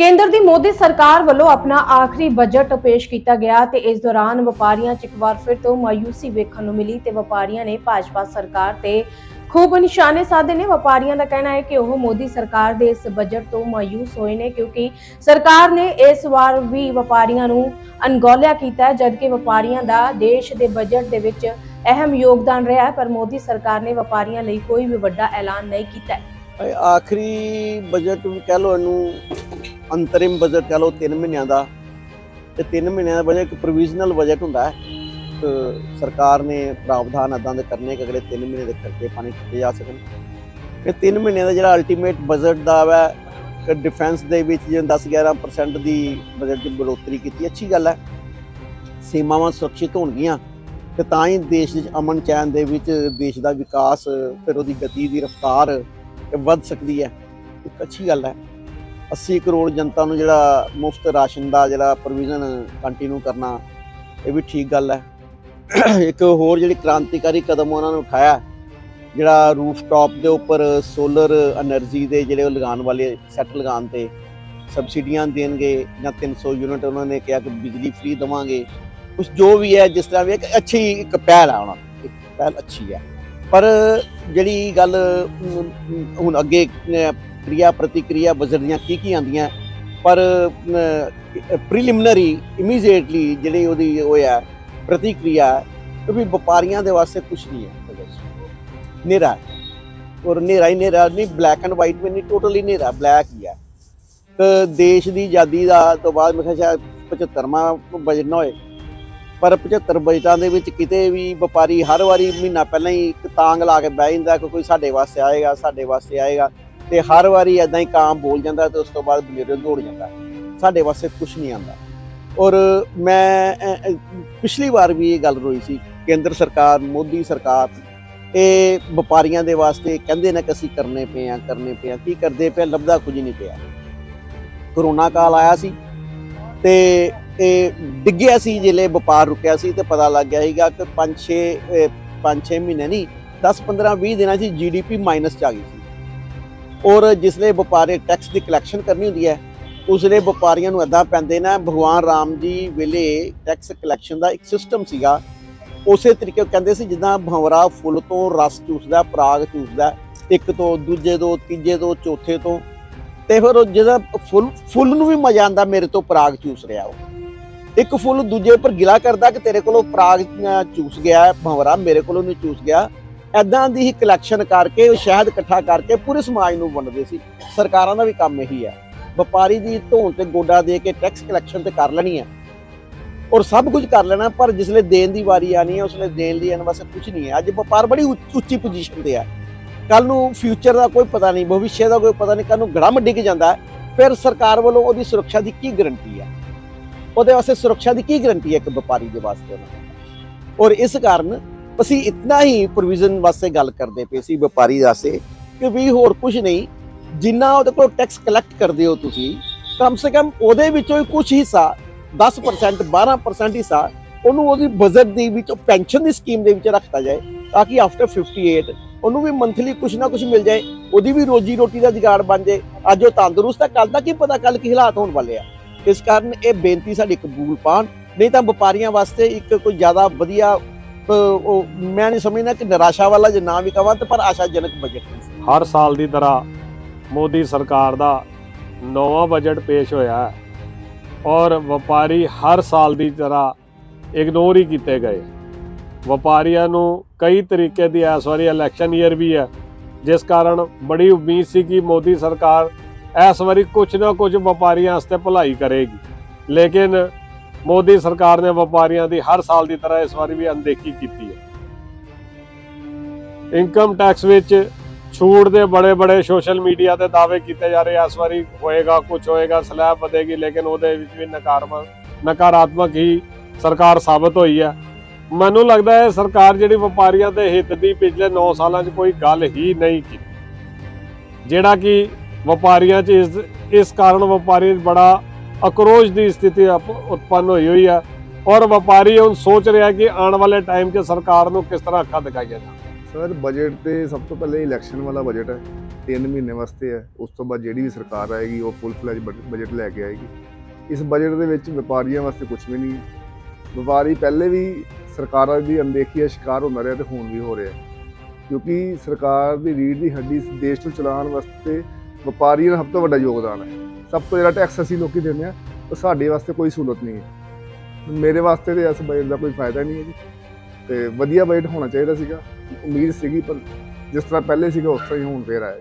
ਕੇਂਦਰ ਦੀ ਮੋਦੀ ਸਰਕਾਰ ਵੱਲੋਂ ਆਪਣਾ ਆਖਰੀ ਬਜਟ ਪੇਸ਼ ਕੀਤਾ ਗਿਆ ਤੇ ਇਸ ਦੌਰਾਨ ਵਪਾਰੀਆਂ 'ਚ ਇੱਕ ਵਾਰ ਫਿਰ ਤੋਂ ਮਾਯੂਸੀ ਵੇਖਣ ਨੂੰ ਮਿਲੀ ਤੇ ਵਪਾਰੀਆਂ ਨੇ ਭਾਜਪਾ ਸਰਕਾਰ ਤੇ ਖੂਬ ਨਿਸ਼ਾਨੇ ਸਾਧੇ ਨੇ। ਵਪਾਰੀਆਂ ਦਾ ਕਹਿਣਾ ਹੈ ਕਿ ਉਹ ਮੋਦੀ ਸਰਕਾਰ ਦੇ ਇਸ ਬਜਟ ਤੋਂ ਮਾਯੂਸ ਹੋਏ ਨੇ ਕਿਉਂਕਿ ਸਰਕਾਰ ਨੇ ਇਸ ਵਾਰ ਵੀ ਵਪਾਰੀਆਂ ਨੂੰ ਅਣਗੌਲਿਆ ਕੀਤਾ ਜਦਕਿ ਵਪਾਰੀਆਂ ਦਾ ਦੇਸ਼ ਦੇ ਬਜਟ ਦੇ ਵਿੱਚ ਅਹਿਮ ਯੋਗਦਾਨ ਰਿਹਾ ਹੈ, ਪਰ ਮੋਦੀ ਸਰਕਾਰ ਨੇ ਵਪਾਰੀਆਂ ਲਈ ਕੋਈ ਵੀ ਵੱਡਾ ਐਲਾਨ ਨਹੀਂ ਕੀਤਾ ਆਖਰੀ ਬਜਟ ਕਹਿ ਲਓ ਇਹਨੂੰ ਅੰਤਰਿਮ ਬਜਟ ਕਹਿ ਲਓ 3 ਮਹੀਨਿਆਂ ਦਾ ਤੇ 3 ਮਹੀਨਿਆਂ ਦਾ ਬਜਟ ਇੱਕ ਪ੍ਰੋਵੀਜ਼ਨਲ ਬਜਟ ਹੁੰਦਾ ਹੈ। ਸਰਕਾਰ ਨੇ ਪ੍ਰਾਵਧਾਨ ਅਦਾਂ ਦੇ ਕਰਨੇ ਕਿ ਅਗਲੇ 3 ਮਹੀਨੇ ਦੇ ਖਰਚੇ ਪਾਣੀ ਕੀਤੇ ਜਾ ਸਕਣ। ਇਹ 3 ਮਹੀਨਿਆਂ ਦਾ ਜਿਹੜਾ ਅਲਟੀਮੇਟ ਬਜਟ ਦਾ ਵਾ ਕਿ ਡਿਫੈਂਸ ਦੇ ਵਿੱਚ ਜਿਵੇਂ 10-11% ਦੀ ਬਜਟ ਦੀ ਬੜੋਤਰੀ ਕੀਤੀ, ਅੱਛੀ ਗੱਲ ਹੈ। ਸੀਮਾਵਾਂ ਸੁਰੱਖਿਅਤ ਹੋਣਗੀਆਂ ਤੇ ਤਾਂ ਹੀ ਦੇਸ਼ ਵਿੱਚ ਅਮਨ ਚੈਨ ਦੇ ਵਿੱਚ ਦੇਸ਼ ਦਾ ਵਿਕਾਸ, ਫਿਰ ਉਹਦੀ ਗਤੀ ਦੀ ਰਫ਼ਤਾਰ ਵੱਧ ਸਕਦੀ ਹੈ। ਇੱਕ ਅੱਛੀ ਗੱਲ ਹੈ। 80 ਕਰੋੜ ਜਨਤਾ ਨੂੰ ਜਿਹੜਾ ਮੁਫਤ ਰਾਸ਼ਨ ਦਾ ਜਿਹੜਾ ਪ੍ਰੋਵੀਜ਼ਨ ਕੰਟੀਨਿਊ ਕਰਨਾ, ਇਹ ਵੀ ਠੀਕ ਗੱਲ ਹੈ। ਇੱਕ ਹੋਰ ਜਿਹੜੀ ਕ੍ਰਾਂਤੀਕਾਰੀ ਕਦਮ ਉਹਨਾਂ ਨੇ ਉਠਾਇਆ, ਜਿਹੜਾ ਰੂਫਟਾਪ ਦੇ ਉੱਪਰ ਸੋਲਰ એનર્ਜੀ ਦੇ ਜਿਹੜੇ ਉਹ ਲਗਾਉਣ ਵਾਲੇ ਸੈੱਟ ਲਗਾਉਣ ਤੇ ਸਬਸਿਡੀਆਂ ਦੇਣਗੇ ਜਾਂ 300 ਯੂਨਿਟ ਉਹਨਾਂ ਨੇ ਕਿਹਾ ਕਿ ਬਿਜਲੀ ਫ੍ਰੀ ਦਵਾਂਗੇ। ਉਸ ਜੋ ਵੀ ਹੈ, ਜਿਸ ਤਰ੍ਹਾਂ ਵੀ ਇੱਕ ਅੱਛੀ ਇੱਕ ਪਹਿਲ ਆ ਉਹਨਾਂ ਇੱਕ ਪਹਿਲ ਅੱਛੀ ਹੈ। ਪਰ ਜਿਹੜੀ ਗੱਲ ਹੁਣ ਅੱਗੇ ਕਿਰਿਆ ਪ੍ਰਤੀਕਿਰਿਆ ਬਜਟ ਦੀਆਂ ਕੀ ਕੀ ਆਂਦੀਆਂ ਪਰ ਪ੍ਰੀਲਿਮਿਨਰੀ ਇਮੀਡੀਏਟਲੀ ਜਿਹੜੀ ਉਹਦੀ ਉਹ ਹੈ ਪ੍ਰਤੀਕਿਰਿਆ ਕਿ ਵੀ ਵਪਾਰੀਆਂ ਦੇ ਵਾਸਤੇ ਕੁਝ ਨਹੀਂ ਹੈ। ਨੇਰਾ ਔਰ ਨੇਰਾ ਹੀ ਨੇਰਾ ਨਹੀਂ ਬਲੈਕ ਐਂਡ ਵਾਈਟ ਵੀ ਨਹੀਂ ਟੋਟਲੀ ਨੇਰਾ ਬਲੈਕ ਹੀ ਹੈ ਤੇ ਦੇਸ਼ ਦੀ ਆਜ਼ਾਦੀ ਦਾ ਤੋਂ ਬਾਅਦ ਮੈਂ ਕਿਹਾ ਸ਼ਾਇਦ 75ਵਾਂ ਬਜਟ ਨਾ ਹੋਏ। ਪਰ 75 ਬਜਟਾਂ ਦੇ ਵਿੱਚ ਕਿਤੇ ਵੀ ਵਪਾਰੀ ਹਰ ਵਾਰੀ ਮਹੀਨਾ ਪਹਿਲਾਂ ਹੀ ਤਾਂਗ ਲਾ ਕੇ ਬਹਿ ਜਾਂਦਾ ਕਿ ਕੋਈ ਸਾਡੇ ਵਾਸਤੇ ਆਏਗਾ, ਸਾਡੇ ਵਾਸਤੇ ਆਏਗਾ। ਤੇ ਹਰ ਵਾਰੀ ਐਦਾਂ ਹੀ ਕਾਮ ਬੋਲ ਜਾਂਦਾ ਤੇ ਉਸ ਤੋਂ ਬਾਅਦ ਬਨੇਰੇ ਦੌੜ ਜਾਂਦਾ। ਸਾਡੇ ਵਾਸਤੇ ਕੁਝ ਨਹੀਂ ਆਂਦਾ ਔਰ ਮੈਂ ਪਿਛਲੀ ਵਾਰ ਵੀ ਇਹ ਗੱਲ ਰੋਈ ਸੀ, ਕੇਂਦਰ ਸਰਕਾਰ, ਮੋਦੀ ਸਰਕਾਰ, ਇਹ ਵਪਾਰੀਆਂ ਦੇ ਵਾਸਤੇ ਕਹਿੰਦੇ ਨੇ ਕਿ ਅਸੀਂ ਕਰਨੇ ਪਏ ਆ ਕਰਨੇ ਪਏ ਆ ਕੀ ਕਰਦੇ ਪਏ, ਲੱਭਦਾ ਕੁਝ ਨਹੀਂ ਪਿਆ। ਕਰੋਨਾ ਕਾਲ ਆਇਆ ਸੀ ਤੇ ਇਹ ਡਿੱਗਿਆ ਸੀ, ਜਿਲੇ ਵਪਾਰ ਰੁਕਿਆ ਸੀ ਤੇ ਪਤਾ ਲੱਗ ਗਿਆ ਸੀਗਾ ਕਿ 5-6 5-6 ਮਹੀਨੇ ਨਹੀਂ 10-15 20 ਦਿਨਾਂ 'ਚ ਜੀਡੀਪੀ ਮਾਈਨਸ 'ਚ ਆ ਗਈ ਸੀ। ਔਰ ਜਿਸਲੇ ਵਪਾਰੇ ਟੈਕਸ ਦੀ ਕਲੈਕਸ਼ਨ ਕਰਨੀ ਹੁੰਦੀ ਹੈ ਉਸਲੇ ਵਪਾਰੀਆਂ ਨੂੰ ਏਦਾਂ ਪੈਂਦੇ ਨਾ, ਭਗਵਾਨ ਰਾਮ ਜੀ ਵੇਲੇ ਟੈਕਸ ਕਲੈਕਸ਼ਨ ਦਾ ਇੱਕ ਸਿਸਟਮ ਸੀਗਾ। ਉਸੇ ਤਰੀਕੇ ਕਹਿੰਦੇ ਸੀ, ਜਿੱਦਾਂ ਭੰਵਰਾ ਫੁੱਲ ਤੋਂ ਰਸ ਚੂਸਦਾ, ਪਰਾਗ ਚੂਸਦਾ, ਇੱਕ ਤੋਂ, ਦੂਜੇ ਤੋਂ, ਤੀਜੇ ਤੋਂ, ਚੌਥੇ ਤੋਂ, ਤੇ ਫਿਰ ਉਹ ਜਿਹਦਾ ਫੁੱਲ ਫੁੱਲ ਨੂੰ ਵੀ ਮਜ਼ਾ ਆਂਦਾ ਮੇਰੇ ਤੋਂ ਪਰਾਗ ਚੂਸ ਰਿਹਾ ਉਹ। ਇੱਕ ਫੁੱਲ ਦੂਜੇ ਉੱਪਰ ਗਿਲਾ ਕਰਦਾ ਕਿ ਤੇਰੇ ਕੋਲੋਂ ਪਰਾਗ ਚੂਸ ਗਿਆ, ਭੰਵਰਾ ਮੇਰੇ ਕੋਲੋਂ ਨਹੀਂ ਚੂਸ ਗਿਆ। ਐਦਾਂ ਦੀ ਹੀ ਕਲੈਕਸ਼ਨ ਕਰਕੇ, ਉਹ ਸ਼ਹਿਦ ਇਕੱਠਾ ਕਰਕੇ ਪੂਰੇ ਸਮਾਜ ਨੂੰ ਵੰਡਦੇ ਸੀ। ਸਰਕਾਰਾਂ ਦਾ ਵੀ ਕੰਮ ਇਹੀ ਹੈ। ਵਪਾਰੀ ਦੀ ਧੋਣ ਤੇ ਗੋਡਾ ਦੇ ਕੇ ਟੈਕਸ ਕਲੈਕਸ਼ਨ ਤੇ ਕਰ ਲੈਣੀ ਹੈ। ਔਰ ਸਭ ਕੁਝ ਕਰ ਲੈਣਾ, ਪਰ ਜਿਸਲੇ ਦੇਣ ਦੀ ਵਾਰੀ ਆਣੀ ਹੈ, ਉਸਲੇ ਦੇਣ ਲਈ ਇਹਨਾਂ ਵਾਸਤੇ ਕੁਝ ਨਹੀਂ ਹੈ। ਅੱਜ ਵਪਾਰ ਬੜੀ ਉੱਚ- ਉੱਚੀ ਪੋਜੀਸ਼ਨ ਤੇ ਹੈ। ਕੱਲ ਨੂੰ ਫਿਊਚਰ ਦਾ ਕੋਈ ਪਤਾ ਨਹੀਂ, ਭਵਿੱਖ ਦਾ ਕੋਈ ਪਤਾ ਨਹੀਂ ਕੱਲ ਨੂੰ ਗੜਮ ਡਿੱਗ ਜਾਂਦਾ ਫਿਰ ਸਰਕਾਰ ਵੱਲੋਂ ਉਹਦੀ ਸੁਰੱਖਿਆ ਦੀ ਕੀ ਗਰੰਟੀ ਹੈ? ਉਹਦੇ ਵਾਸਤੇ ਸੁਰੱਖਿਆ ਦੀ ਕੀ ਗਰੰਟੀ ਹੈ ਇੱਕ ਵਪਾਰੀ ਦੇ ਵਾਸਤੇ ਔਰ ਇਸ ਕਾਰਨ ਅਸੀਂ ਇਤਨਾ ਹੀ ਪ੍ਰੋਵੀਜ਼ਨ ਵਾਸਤੇ ਗੱਲ ਕਰਦੇ ਪਏ ਸੀ ਵਪਾਰੀ ਵਾਸਤੇ ਕਿ ਵੀ ਹੋਰ ਕੁਝ ਨਹੀਂ, ਜਿੰਨਾ ਉਹਦੇ ਕੋਲ ਟੈਕਸ ਕਲੈਕਟ ਕਰਦੇ ਹੋ ਤੁਸੀਂ, ਕਮ ਸੇ ਕਮ ਉਹਦੇ ਵਿੱਚੋਂ ਹੀ ਕੁਝ ਹਿੱਸਾ 10% 12% ਹਿੱਸਾ, ਉਹਨੂੰ ਉਹਦੀ ਬਜਟ ਦੇ ਵਿੱਚ ਪੈਨਸ਼ਨ ਦੀ ਸਕੀਮ ਦੇ ਵਿੱਚ ਰੱਖਤਾ ਜਾਏ, ਤਾਂ ਕਿ ਆਫਟਰ 58 ਉਹਨੂੰ ਵੀ ਮੰਥਲੀ ਕੁਝ ਨਾ ਕੁਝ ਮਿਲ ਜਾਏ, ਉਹਦੀ ਵੀ ਰੋਜੀ ਰੋਟੀ ਦਾ ਜੁਗਾੜ ਬਣ ਜਾਏ, ਅੱਜ ਉਹ ਤੰਦਰੁਸਤ ਹੈ ਕੱਲ ਦਾ ਕੀ ਪਤਾ ਕੱਲ ਕੀ ਹਾਲਾਤ ਹੋਣ ਵਾਲੇ ਆ। ਇਸ ਕਾਰਨ ਇਹ ਬੇਨਤੀ ਸਾਡੀ ਕਬੂਲ ਪਾਣ ਨਹੀਂ ਤਾਂ ਵਪਾਰੀਆਂ ਵਾਸਤੇ ਇੱਕ ਕੋਈ ਜ਼ਿਆਦਾ ਵਧੀਆ ਉਹ ਮੈਂ ਨਹੀਂ ਸਮਝਦਾ ਕਿ ਨਿਰਾਸ਼ਾ ਵਾਲਾ ਜੇ ਨਾ ਵੀ ਕਹਾਂ ਤੇ ਪਰ ਆਸ਼ਾਜਨਕ ਬਜਟ ਹਰ ਸਾਲ ਦੀ ਤਰ੍ਹਾਂ ਮੋਦੀ ਸਰਕਾਰ ਦਾ ਨਵਾਂ ਬਜਟ ਪੇਸ਼ ਹੋਇਆ ਹੈ ਔਰ ਵਪਾਰੀ ਹਰ ਸਾਲ ਦੀ ਤਰ੍ਹਾਂ ਇਗਨੋਰ ਹੀ ਕੀਤੇ ਗਏ। ਵਪਾਰੀਆਂ ਨੂੰ ਕਈ ਤਰੀਕੇ ਦੀ ਇਸ ਵਾਰੀ ਇਲੈਕਸ਼ਨ ਈਅਰ ਵੀ ਹੈ, ਜਿਸ ਕਾਰਨ ਬੜੀ ਉਮੀਦ ਸੀ ਕਿ ਮੋਦੀ ਸਰਕਾਰ ਇਸ ਵਾਰੀ ਕੁਝ ਨਾ ਕੁਝ ਵਪਾਰੀਆਂ ਵਾਸਤੇ ਭਲਾਈ ਕਰੇਗੀ। ਲੇਕਿਨ ਮੋਦੀ ਸਰਕਾਰ ਨੇ ਵਪਾਰੀਆਂ ਦੀ ਹਰ ਸਾਲ ਦੀ ਤਰ੍ਹਾਂ ਇਸ ਵਾਰੀ ਵੀ ਅਣਦੇਖੀ ਕੀਤੀ ਹੈ। ਇਨਕਮ ਟੈਕਸ ਵਿੱਚ ਛੂਟ ਦੇ ਬੜੇ ਬੜੇ ਸੋਸ਼ਲ ਮੀਡੀਆ ਤੇ ਦਾਅਵੇ ਕੀਤੇ ਜਾ ਰਹੇ ਆ, ਇਸ ਵਾਰੀ ਹੋਏਗਾ ਕੁਝ ਹੋਏਗਾ ਸਲੈਬ ਵਧੇਗੀ ਲੇਕਿਨ ਉਹਦੇ ਵਿੱਚ ਵੀ ਨਕਾਰਾਤਮਕ ਨਕਾਰਾਤਮਕ ਹੀ ਸਰਕਾਰ ਸਾਬਤ ਹੋਈ ਹੈ ਮੈਨੂੰ ਲੱਗਦਾ ਹੈ ਸਰਕਾਰ ਜਿਹੜੀ ਵਪਾਰੀਆਂ ਦੇ ਹਿੱਤ ਦੀ ਪਿਛਲੇ 9 ਸਾਲਾਂ 'ਚ ਕੋਈ ਗੱਲ ਹੀ ਨਹੀਂ ਕੀਤੀ। ਜਿਹੜਾ ਕਿ ਵਪਾਰੀਆਂ 'ਚ ਇਸ ਇਸ ਕਾਰਨ ਵਪਾਰੀ ਬੜਾ ਅਕਰੋਸ਼ ਦੀ ਸਥਿਤੀ ਅਪ- ਉਤਪੰਨ ਹੋਈ ਹੋਈ ਆ ਔਰ ਵਪਾਰੀ ਹੁਣ ਸੋਚ ਰਿਹਾ ਕਿ ਆਉਣ ਵਾਲੇ ਟਾਈਮ 'ਚ ਸਰਕਾਰ ਨੂੰ ਕਿਸ ਤਰ੍ਹਾਂ ਅੱਖਾਂ ਦਿਖਾਈਆਂ ਜਾਣ? ਸਰ ਬਜਟ ਤੇ ਸਭ ਤੋਂ ਪਹਿਲੇ ਇਲੈਕਸ਼ਨ ਵਾਲਾ ਬਜਟ ਹੈ 3 ਮਹੀਨੇ ਵਾਸਤੇ ਹੈ। ਉਸ ਤੋਂ ਬਾਅਦ ਜਿਹੜੀ ਵੀ ਸਰਕਾਰ ਆਏਗੀ, ਉਹ ਫੁੱਲ ਫਲੈਜ ਬਜਟ ਲੈ ਕੇ ਆਏਗੀ। ਇਸ ਬਜਟ ਦੇ ਵਿੱਚ ਵਪਾਰੀਆਂ ਵਾਸਤੇ ਕੁਝ ਵੀ ਨਹੀਂ। ਹੈ ਵਪਾਰੀ ਪਹਿਲੇ ਵੀ ਸਰਕਾਰਾਂ ਦੀ ਅਣਦੇਖੀ ਦਾ ਸ਼ਿਕਾਰ ਹੁੰਦਾ ਰਿਹਾ ਤੇ ਹੁਣ ਵੀ ਹੋ ਰਿਹਾ। ਕਿਉਂਕਿ ਸਰਕਾਰ ਦੀ ਰੀੜ ਦੀ ਹੱਡੀ ਦੇਸ਼ ਨੂੰ ਚਲਾਉਣ ਵਾਸਤੇ ਵਪਾਰੀਆਂ ਦਾ ਸਭ ਤੋਂ ਵੱਡਾ ਯੋਗਦਾਨ ਹੈ। ਸਭ ਤੋਂ ਜਿਹੜਾ ਟੈਕਸ ਅਸੀਂ ਲੋਕੀ ਦਿੰਦੇ ਆ ਉਹ ਸਾਡੇ ਵਾਸਤੇ ਕੋਈ ਸਹੂਲਤ ਨਹੀਂ ਹੈ। ਮੇਰੇ ਵਾਸਤੇ ਤੇ ਇਸ ਬਜਟ ਦਾ ਕੋਈ ਫਾਇਦਾ ਨਹੀਂ ਹੈ ਜੀ। ਤੇ ਵਧੀਆ ਬਜਟ ਹੋਣਾ ਚਾਹੀਦਾ ਸੀਗਾ, ਉਮੀਦ ਸੀਗੀ, ਪਰ ਜਿਸ ਤਰ੍ਹਾਂ ਪਹਿਲੇ ਸੀਗਾ, ਉਸ ਤਰ੍ਹਾਂ ਹੀ ਹੁਣ ਫੇਰ ਆਇਆ